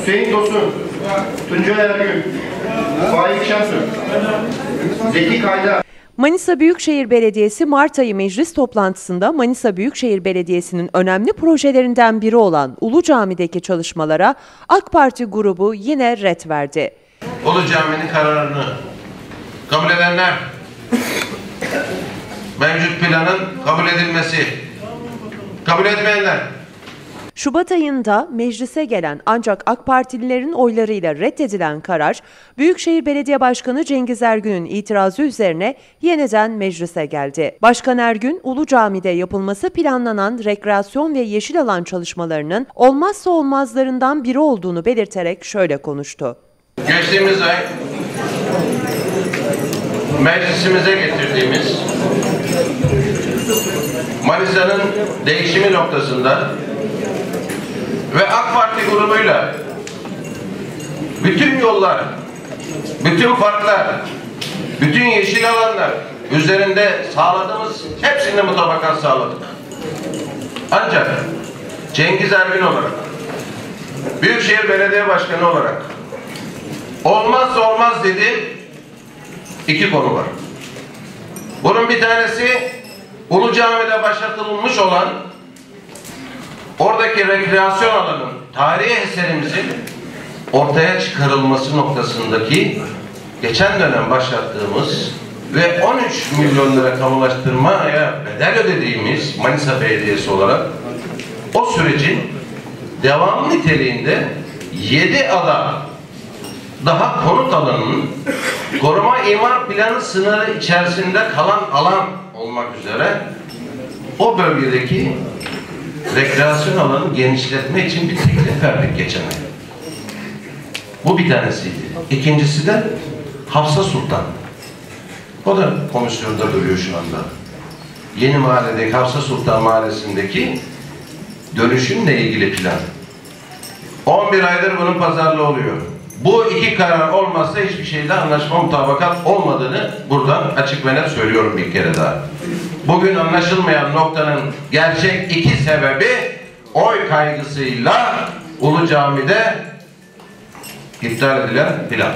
Hüseyin Tosun, Tuncay Ergün, Faik Şensu, Zeki Kayda, Manisa Büyükşehir Belediyesi Mart ayı meclis toplantısında Manisa Büyükşehir Belediyesi'nin önemli projelerinden biri olan Ulu Cami'deki çalışmalara AK Parti grubu yine ret verdi. Ulu Cami'nin kararını kabul edenler, mevcut planın kabul edilmesi, kabul etmeyenler, Şubat ayında meclise gelen ancak AK Partililerin oylarıyla reddedilen karar, Büyükşehir Belediye Başkanı Cengiz Ergün'ün itirazı üzerine yeniden meclise geldi. Başkan Ergün, Ulu Cami'de yapılması planlanan rekreasyon ve yeşil alan çalışmalarının olmazsa olmazlarından biri olduğunu belirterek şöyle konuştu. geçtiğimiz ay meclisimize getirdiğimiz Manisa'nın değişimi noktasında ve AK Parti grubuyla bütün yollar, bütün parklar, bütün yeşil alanlar üzerinde sağladığımız hepsinde mutabakat sağladık. Ancak Cengiz Ergün olarak, Büyükşehir Belediye Başkanı olarak olmazsa olmaz dedi iki konu var. Bunun bir tanesi Ulu Cami'de başlatılmış olan oradaki rekreasyon alanının tarihi eserimizin ortaya çıkarılması noktasındaki geçen dönem başlattığımız ve 13 milyon lira kamulaştırmaya bedel ödediğimiz Manisa Belediyesi olarak o sürecin devam niteliğinde 7 ada daha konut alanının koruma imar planı sınırı içerisinde kalan alan olmak üzere o bölgedeki rekreasyon alanını genişletme için bir teklif verdik geçen ay. Bu bir tanesiydi. İkincisi de Hafsa Sultan. O da komisyonda duruyor şu anda. Yeni mahalledeki Hafsa Sultan mahallesindeki dönüşümle ilgili plan. 11 aydır bunun pazarlığı oluyor. Bu iki karar olmazsa hiçbir şeyde anlaşma mutabakat olmadığını buradan açık ve net söylüyorum bir kere daha. Bugün anlaşılmayan noktanın gerçek iki sebebi oy kaygısıyla Ulu Cami'de iptal edilen plan.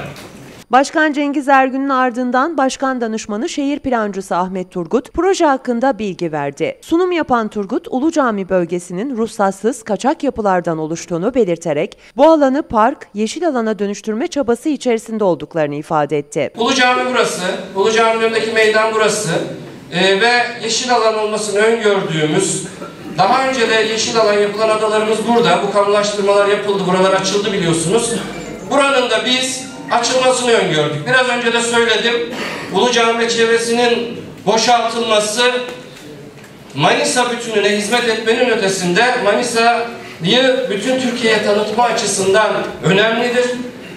Başkan Cengiz Ergün'ün ardından Başkan Danışmanı Şehir Plancısı Ahmet Turgut proje hakkında bilgi verdi. Sunum yapan Turgut, Ulu Cami bölgesinin ruhsatsız kaçak yapılardan oluştuğunu belirterek bu alanı park, yeşil alana dönüştürme çabası içerisinde olduklarını ifade etti. Ulu Cami burası, Ulu Cami'nin önündeki meydan burası Ee, ve yeşil alan olmasını öngördüğümüz daha önce de yeşil alan yapılan adalarımız burada. Bu kamulaştırmalar yapıldı, buralar açıldı biliyorsunuz. Buranın da biz açılmasını öngördük. Biraz önce de söyledim. Ulu Cami ve çevresinin boşaltılması Manisa bütününe hizmet etmenin ötesinde Manisa'yı bütün Türkiye'ye tanıtma açısından önemlidir.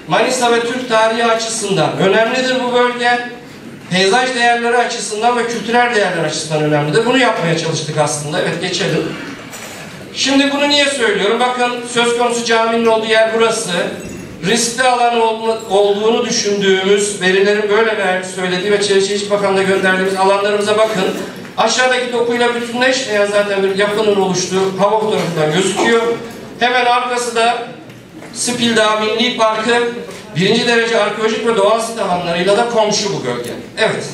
Manisa ve Türk tarihi açısından önemlidir bu bölge. Peyzaj değerleri açısından ve kültürel değerler açısından önemlidir. Bunu yapmaya çalıştık aslında. Evet geçelim. Şimdi bunu niye söylüyorum? Bakın söz konusu caminin olduğu yer burası. Riskli alan olduğunu düşündüğümüz verilerin böyle ver- söylediği ve Çevre Bakanlığı'na gönderdiğimiz alanlarımıza bakın. Aşağıdaki dokuyla bütünleşmeyen zaten bir yapının oluştuğu hava fotoğrafından gözüküyor. Hemen arkası da Spildağ Milli Parkı birinci derece arkeolojik ve doğal sit alanlarıyla da komşu bu bölge. Evet.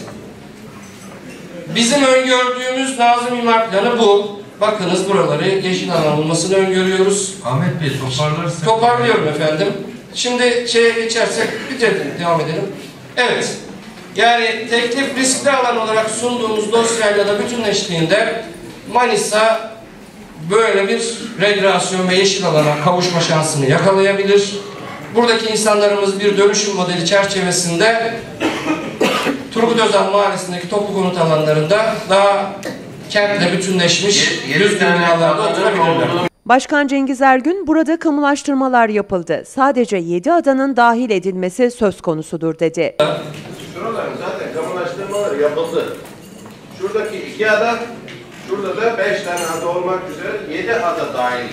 Bizim öngördüğümüz Nazım İmar Planı bu. Bakınız buraları yeşil alan olmasını öngörüyoruz. Ahmet Bey toparlarsak... Toparlıyorum efendim. Şimdi şeye geçersek de devam edelim. Evet. Yani teklif riskli alan olarak sunduğumuz dosyayla da bütünleştiğinde Manisa böyle bir regülasyon ve yeşil alana kavuşma şansını yakalayabilir. Buradaki insanlarımız bir dönüşüm modeli çerçevesinde Turgut Özal Mahallesi'ndeki toplu konut alanlarında daha kentle bütünleşmiş tane binalarda oturabilirler. Başkan Cengiz Ergün burada kamulaştırmalar yapıldı. Sadece 7 adanın dahil edilmesi söz konusudur dedi. Şuraların zaten kamulaştırmalar yapıldı. Şuradaki iki ada, şurada da beş tane ada olmak üzere yedi ada dahil.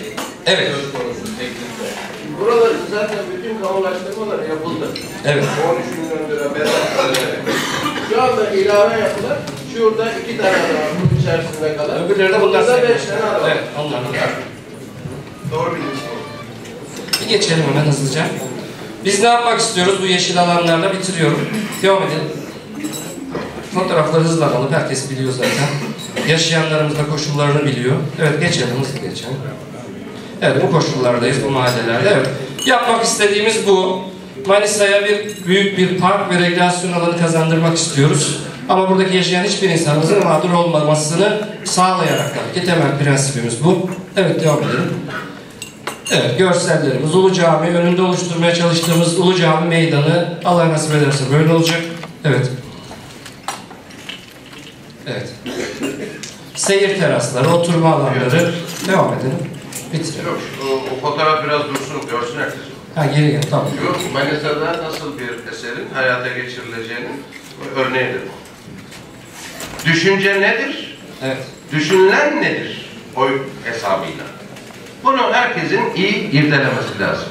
Evet. Söz konusu teklifte. Buraların zaten bütün kamulaştırmalar yapıldı. Evet. 13 milyon lira bedel. Şu anda ilave yapılan şurada iki tane ada var bunun içerisinde kalan. Öbürleri de bunlar Burada beş tane ada var. Evet, onlar da. Doğru bilmiş etti. Geçelim hemen hızlıca. Biz ne yapmak istiyoruz bu yeşil alanlarla bitiriyorum. Devam edelim. Fotoğrafları hızlı alalım. Herkes biliyor zaten. Yaşayanlarımız da koşullarını biliyor. Evet geçelim hızlı geçelim. Evet bu koşullardayız bu mahallelerde. Evet. Yapmak istediğimiz bu. Manisa'ya bir büyük bir park ve rekreasyon alanı kazandırmak istiyoruz. Ama buradaki yaşayan hiçbir insanımızın mağdur olmamasını sağlayarak ki temel prensibimiz bu. Evet devam edelim. Evet görsellerimiz Ulu Cami önünde oluşturmaya çalıştığımız Ulu Cami meydanı Allah nasip ederse böyle olacak. Evet. Evet. Seyir terasları, oturma alanları. Devam edelim. Bitirelim. Yok, o, o fotoğraf biraz dursun, görsün herkes. Ha geri gel tamam. Yok, Manisa'da nasıl bir eserin hayata geçirileceğinin örneğidir. Düşünce nedir? Evet. Düşünülen nedir? Oy hesabıyla. Bunu herkesin iyi irdelemesi lazım.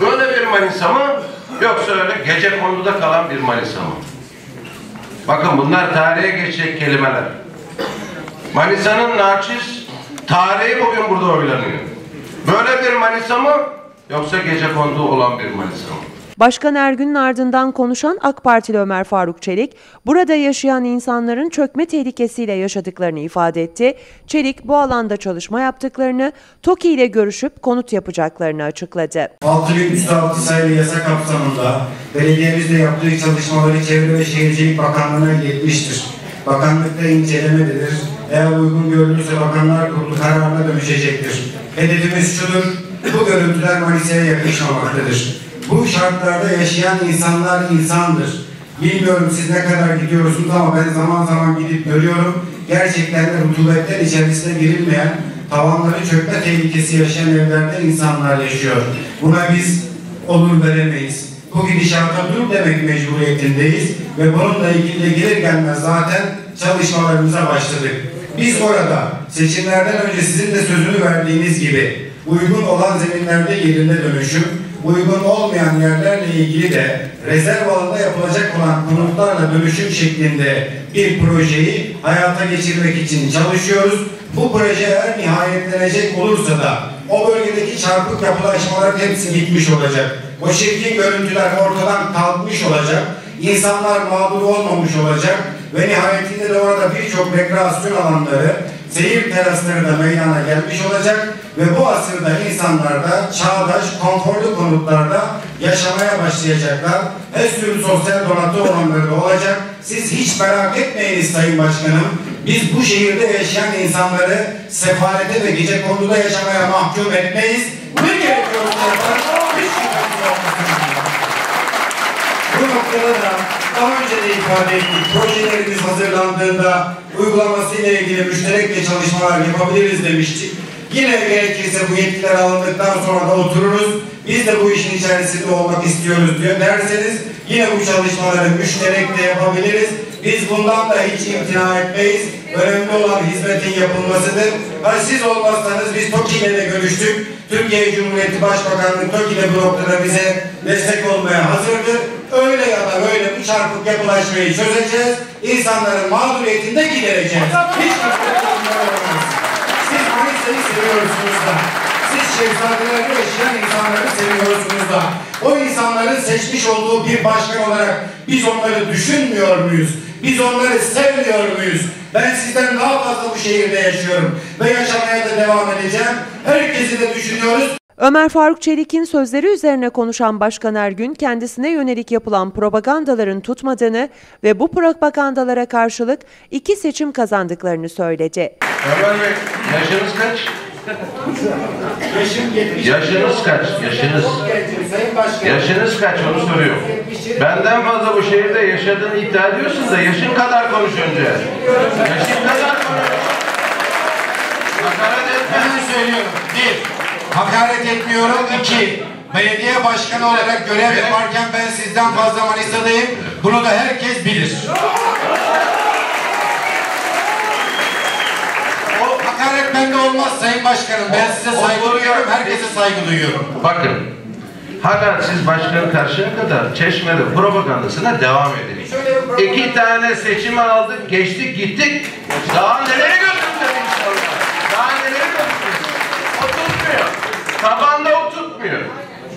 Böyle bir Manisa mı? Yoksa öyle gece konduda kalan bir Manisa mı? Bakın bunlar tarihe geçecek kelimeler. Manisa'nın naçiz tarihi bugün burada oylanıyor. Böyle bir Manisa mı? Yoksa gece kondu olan bir Manisa mı? Başkan Ergün'ün ardından konuşan AK Partili Ömer Faruk Çelik, burada yaşayan insanların çökme tehlikesiyle yaşadıklarını ifade etti. Çelik bu alanda çalışma yaptıklarını, TOKİ ile görüşüp konut yapacaklarını açıkladı. 6306 sayılı yasa kapsamında belediyemizde yaptığı çalışmaları Çevre ve Şehircilik Bakanlığı'na iletmiştir. Bakanlıkta incelemededir. Eğer uygun görülürse Bakanlar Kurulu kararına dönüşecektir. Hedefimiz şudur, bu görüntüler Manisa'ya yakışmamaktadır. Bu şartlarda yaşayan insanlar insandır. Bilmiyorum siz ne kadar gidiyorsunuz ama ben zaman zaman gidip görüyorum. Gerçekten de rutubetten içerisine girilmeyen, tavanları çökme tehlikesi yaşayan evlerde insanlar yaşıyor. Buna biz olur veremeyiz. Bu gidişata dur demek mecburiyetindeyiz ve bununla ilgili de gelir gelmez zaten çalışmalarımıza başladık. Biz orada seçimlerden önce sizin de sözünü verdiğiniz gibi uygun olan zeminlerde yerinde dönüşüm, uygun olmayan yerlerle ilgili de rezerv alanında yapılacak olan konutlarla dönüşüm şeklinde bir projeyi hayata geçirmek için çalışıyoruz. Bu proje eğer nihayetlenecek olursa da o bölgedeki çarpık yapılaşmaların hepsi gitmiş olacak. O çirkin görüntüler ortadan kalkmış olacak. İnsanlar mağdur olmamış olacak ve nihayetinde de orada birçok rekreasyon alanları, seyir terasları da meydana gelmiş olacak ve bu asırda insanlar da çağdaş, konforlu konutlarda yaşamaya başlayacaklar. Her türlü sosyal donatı olanları da olacak. Siz hiç merak etmeyiniz Sayın Başkanım. Biz bu şehirde yaşayan insanları sefalete ve gece konuda yaşamaya mahkum etmeyiz. Ne şüphesiz olmasın. Bu noktada da daha önce de ifade ettik. Projelerimiz hazırlandığında uygulaması ile ilgili müşterekle çalışmalar yapabiliriz demiştik. Yine gerekirse bu yetkiler alındıktan sonra da otururuz. Biz de bu işin içerisinde olmak istiyoruz diyor derseniz yine bu çalışmaları müşterekle yapabiliriz. Biz bundan da hiç imtina etmeyiz. Önemli olan hizmetin yapılmasıdır. Ha, siz olmazsanız biz TOKİ de görüştük. Türkiye Cumhuriyeti Başbakanlığı TOKİ de bu noktada bize destek olmaya hazırdır. Öyle ya da böyle bu çarpık yapılaşmayı çözeceğiz. İnsanların mağduriyetini de gidereceğiz. Hiç kimse olmaz. Siz Manisa'yı seviyorsunuz da. Siz şehzadelerde yaşayan insanları seviyorsunuz da. O insanların seçmiş olduğu bir başkan olarak biz onları düşünmüyor muyuz? Biz onları sevmiyor muyuz? Ben sizden daha fazla bu şehirde yaşıyorum. Ve yaşamaya da devam edeceğim. Herkesi de düşünüyoruz. Ömer Faruk Çelik'in sözleri üzerine konuşan Başkan Ergün, kendisine yönelik yapılan propagandaların tutmadığını ve bu propagandalara karşılık iki seçim kazandıklarını söyledi. Ömer Bey, yaşınız kaç? Yaşım 70. Yaşınız kaç? Yaşınız. Yaşınız kaç onu soruyorum. Benden fazla bu şehirde yaşadığını iddia ediyorsun da yaşın kadar konuş önce. Yaşın kadar konuş. Hakaret etme. Hemen söylüyorum. Bir, hakaret etmiyorum. İki, belediye başkanı olarak görev yaparken ben sizden fazla Manisa'dayım. Bunu da herkes bilir. O hakaret bende olmaz Sayın Başkanım. Ben size saygı duyuyorum, herkese saygı duyuyorum. Bakın. Hala siz başkanın karşıya kadar Çeşme'de propagandasına devam edin. İki tane seçim aldık, geçtik, gittik. Daha neleri götüreceğiz inşallah. Daha neleri götüreceğiz. O tutmuyor. Tabanda o tutmuyor.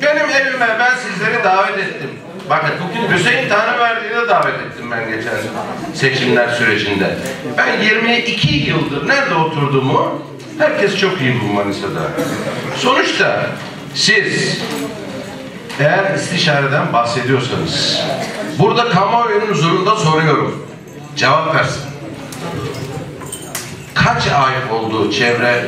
benim evime ben sizleri davet ettim. Bakın Hüseyin Tanrıverdi'yi de davet ettim ben geçen seçimler sürecinde. Ben 22 yıldır nerede oturduğumu herkes çok iyi bu Manisa'da. Sonuçta siz eğer istişareden bahsediyorsanız burada kamuoyunun huzurunda soruyorum. Cevap versin. Kaç ay oldu Çevre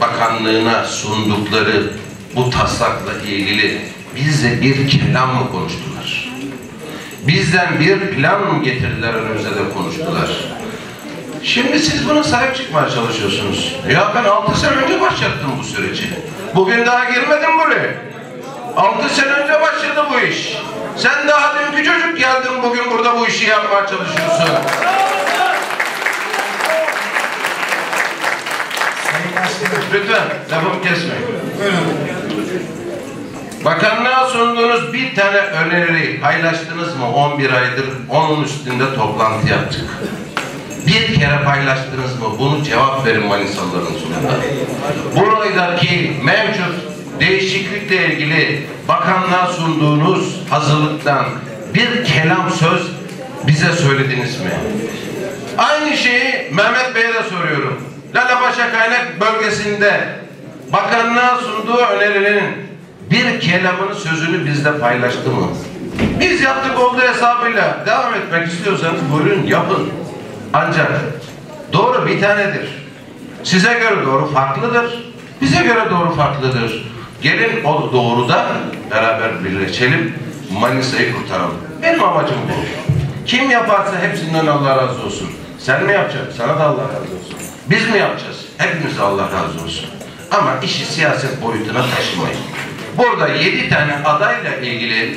Bakanlığı'na sundukları bu taslakla ilgili bizle bir kelam mı konuştular? Bizden bir plan getirdiler önümüze de konuştular? Şimdi siz buna sahip çıkmaya çalışıyorsunuz. Ya ben altı sene önce başlattım bu süreci. Bugün daha girmedim buraya. Altı sene önce başladı bu iş. Sen daha dünkü çocuk geldin bugün burada bu işi yapmaya çalışıyorsun. Lütfen lafımı kesmeyin. Bakanlığa sunduğunuz bir tane öneri paylaştınız mı 11 aydır onun üstünde toplantı yaptık. Bir kere paylaştınız mı? Bunu cevap verin Manisalıların sonunda. Buradaki mevcut değişiklikle ilgili bakanlığa sunduğunuz hazırlıktan bir kelam söz bize söylediniz mi? Aynı şeyi Mehmet Bey'e de soruyorum. Lalapaşa kaynak bölgesinde bakanlığa sunduğu önerilerin bir kelamını sözünü bizle paylaştı mı? Biz yaptık olduğu hesabıyla devam etmek istiyorsanız buyurun yapın. Ancak doğru bir tanedir. Size göre doğru farklıdır. Bize göre doğru farklıdır. Gelin o doğruda beraber birleşelim. Manisa'yı kurtaralım. Benim amacım bu. Kim yaparsa hepsinden Allah razı olsun. Sen mi yapacaksın? Sana da Allah razı olsun. Biz mi yapacağız? Hepimize Allah razı olsun. Ama işi siyaset boyutuna taşımayın. Burada yedi tane adayla ilgili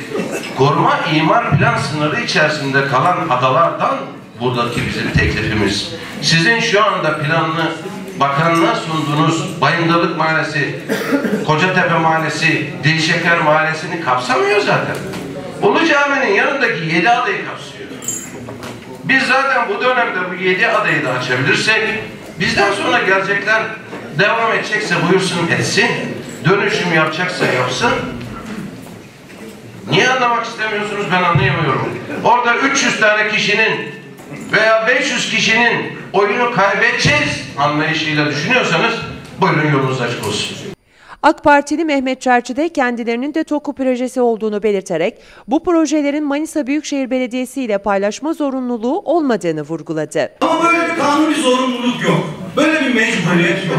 koruma imar plan sınırı içerisinde kalan adalardan buradaki bizim teklifimiz. Sizin şu anda planlı bakanlığa sunduğunuz Bayındırlık Mahallesi, Kocatepe Mahallesi, Dilşeker Mahallesi'ni kapsamıyor zaten. Ulu Cami'nin yanındaki yedi adayı kapsıyor. Biz zaten bu dönemde bu yedi adayı da açabilirsek bizden sonra gelecekler devam edecekse buyursun etsin. Dönüşüm yapacaksa yapsın. Niye anlamak istemiyorsunuz ben anlayamıyorum. Orada 300 tane kişinin veya 500 kişinin oyunu kaybedeceğiz anlayışıyla düşünüyorsanız buyurun yolunuz açık olsun. AK Partili Mehmet Çerçi de kendilerinin de TOKU projesi olduğunu belirterek bu projelerin Manisa Büyükşehir Belediyesi ile paylaşma zorunluluğu olmadığını vurguladı. Ama böyle bir kanuni zorunluluk yok. Böyle bir mecburiyet yok.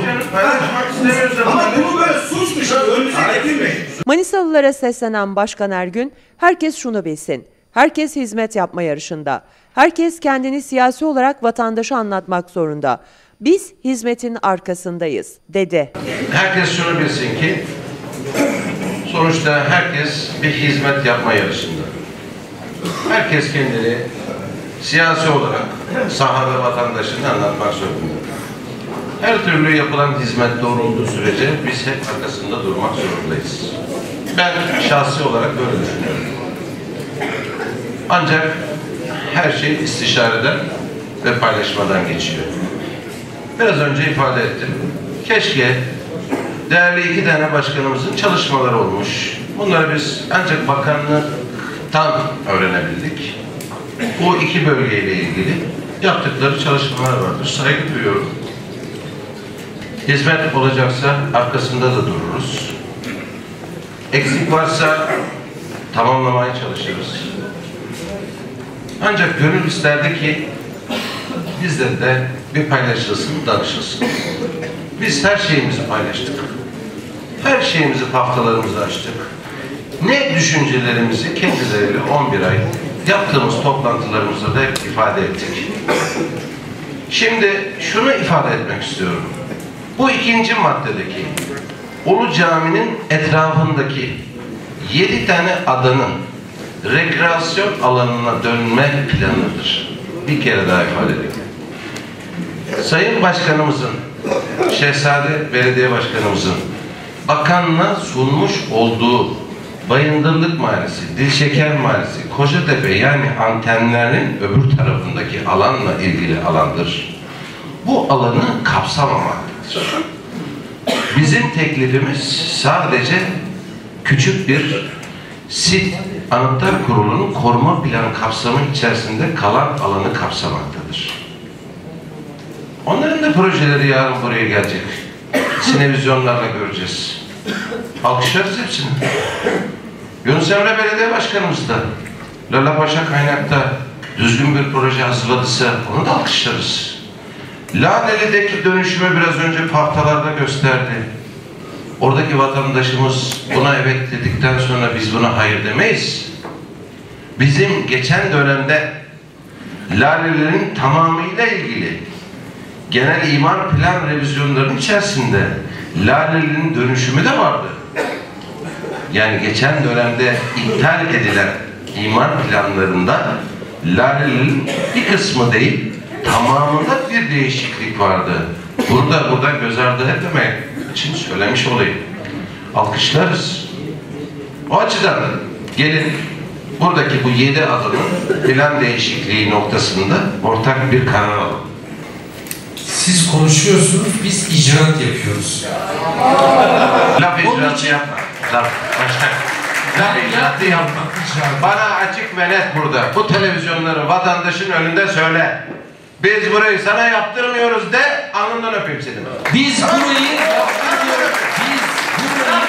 Ama bunu böyle suçmuş gibi önünüze getirmeyin. Manisalılara seslenen Başkan Ergün, herkes şunu bilsin. Herkes hizmet yapma yarışında. Herkes kendini siyasi olarak vatandaşa anlatmak zorunda. Biz hizmetin arkasındayız, dedi. Herkes şunu bilsin ki sonuçta herkes bir hizmet yapma yarışında. Herkes kendini siyasi olarak sahada vatandaşını anlatmak zorunda. Her türlü yapılan hizmet doğru olduğu sürece biz hep arkasında durmak zorundayız. Ben şahsi olarak böyle düşünüyorum. Ancak her şey istişareden ve paylaşmadan geçiyor. Biraz önce ifade ettim. Keşke değerli iki tane başkanımızın çalışmaları olmuş. Bunları biz ancak bakanlıktan öğrenebildik. Bu iki bölgeyle ilgili yaptıkları çalışmalar vardır. Saygı duyuyorum. Hizmet olacaksa arkasında da dururuz. Eksik varsa tamamlamaya çalışırız. Ancak gönül isterdi ki bizden de bir paylaşılsın, danışılsın. Biz her şeyimizi paylaştık. Her şeyimizi haftalarımızı açtık. Ne düşüncelerimizi kendileriyle 11 ay yaptığımız toplantılarımızda da hep ifade ettik. Şimdi şunu ifade etmek istiyorum. Bu ikinci maddedeki Ulu Cami'nin etrafındaki yedi tane adanın rekreasyon alanına dönme planıdır. Bir kere daha ifade edeyim. Sayın Başkanımızın, Şehzade Belediye Başkanımızın bakanlığa sunmuş olduğu Bayındırlık Mahallesi, Dilşeker Mahallesi, Kocatepe yani antenlerin öbür tarafındaki alanla ilgili alandır. Bu alanı kapsamamaktadır. Bizim teklifimiz sadece küçük bir sit Anıtlar Kurulu'nun koruma planı kapsamı içerisinde kalan alanı kapsamaktadır. Onların da projeleri yarın buraya gelecek. Sinevizyonlarla göreceğiz. Alkışlarız hepsini. Yunus Emre Belediye Başkanımız da Lala Paşa kaynakta düzgün bir proje hazırladıysa onu da alkışlarız. Laleli'deki dönüşümü biraz önce partalarda gösterdi. Oradaki vatandaşımız buna evet dedikten sonra biz buna hayır demeyiz. Bizim geçen dönemde Laleli'nin tamamıyla ilgili genel imar plan revizyonlarının içerisinde Laleli'nin dönüşümü de vardı. Yani geçen dönemde iptal edilen imar planlarında Laleli'nin bir kısmı değil tamamında bir değişiklik vardı. Burada burada göz ardı etmemek için söylemiş olayım. Alkışlarız. O açıdan gelin buradaki bu yedi adımın plan değişikliği noktasında ortak bir karar alalım. Siz konuşuyorsunuz, biz icraat yapıyoruz. Laf icraatı yapma. Laf. Başka. Laf icraatı yapma. Bana açık ve net burada. Bu televizyonları vatandaşın önünde söyle. Biz burayı sana yaptırmıyoruz de alnından öpeyim seni. Biz burayı yaptırmıyoruz. Biz burayı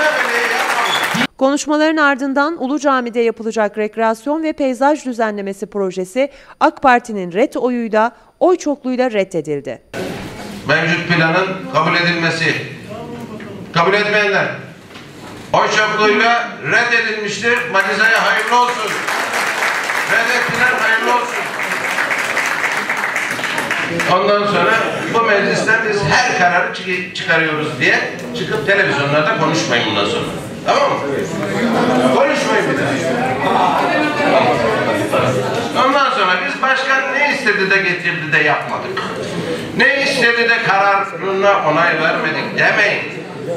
Konuşmaların ardından Ulu Cami'de yapılacak rekreasyon ve peyzaj düzenlemesi projesi AK Parti'nin ret oyuyla, oy çokluğuyla reddedildi. Mevcut planın kabul edilmesi. Kabul etmeyenler. Oy çokluğuyla reddedilmiştir. Manisa'ya hayırlı olsun. Reddettiler hayırlı olsun. Ondan sonra bu meclisten biz her kararı çı- çıkarıyoruz diye çıkıp televizyonlarda konuşmayın bundan sonra. Tamam mı? Konuşmayın bir daha. Ondan sonra biz başkan ne istedi de getirdi de yapmadık. Ne istedi de kararına onay vermedik demeyin.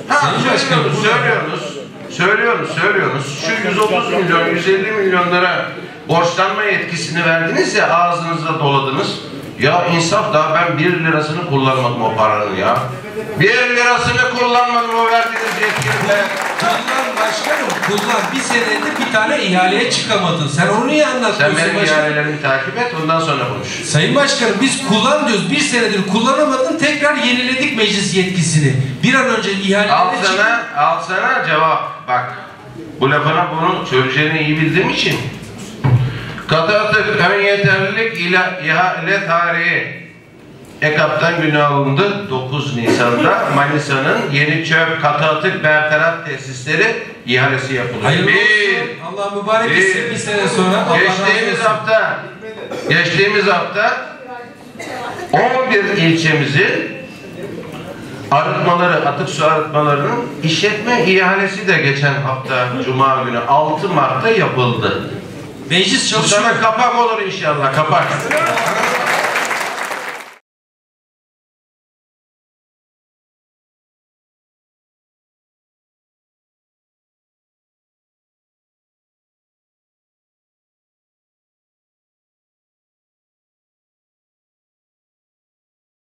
Ha söylüyoruz, söylüyoruz. Söylüyoruz, söylüyoruz. Şu 130 milyon, 150 milyon lira borçlanma yetkisini verdiniz ya ağzınıza doladınız. Ya insaf daha ben 1 lirasını kullanmadım o paranın ya. 1 lirasını kullanmadım o verdiğiniz yetkinin. Kullan başkanım, kullan. Bir senede bir tane ihaleye çıkamadın. Sen onu niye Sen anlatmıyorsun benim başkanım? ihalelerimi takip et ondan sonra konuş. Sayın Başkanım biz kullan diyoruz. Bir senedir kullanamadın. Tekrar yeniledik meclis yetkisini. Bir an önce Al ihaleye çık. sana, al sana cevap. Bak, bu lafına bunu söyleyeceğini iyi bildiğim için. Katı atık ön yeterlilik ila ihale tarihi. EKAP'tan günü alındı 9 Nisan'da Manisa'nın yeni çöp katı atık bertaraf tesisleri ihalesi yapılıyor. Hayırlı Bir, olsun. Allah mübarek bir. etsin bir sene sonra. Geçtiğimiz hafta geçtiğimiz hafta 11 ilçemizin arıtmaları, atık su arıtmalarının işletme ihalesi de geçen hafta Cuma günü 6 Mart'ta yapıldı. Meclis çalışıyor. kapak olur inşallah kapak.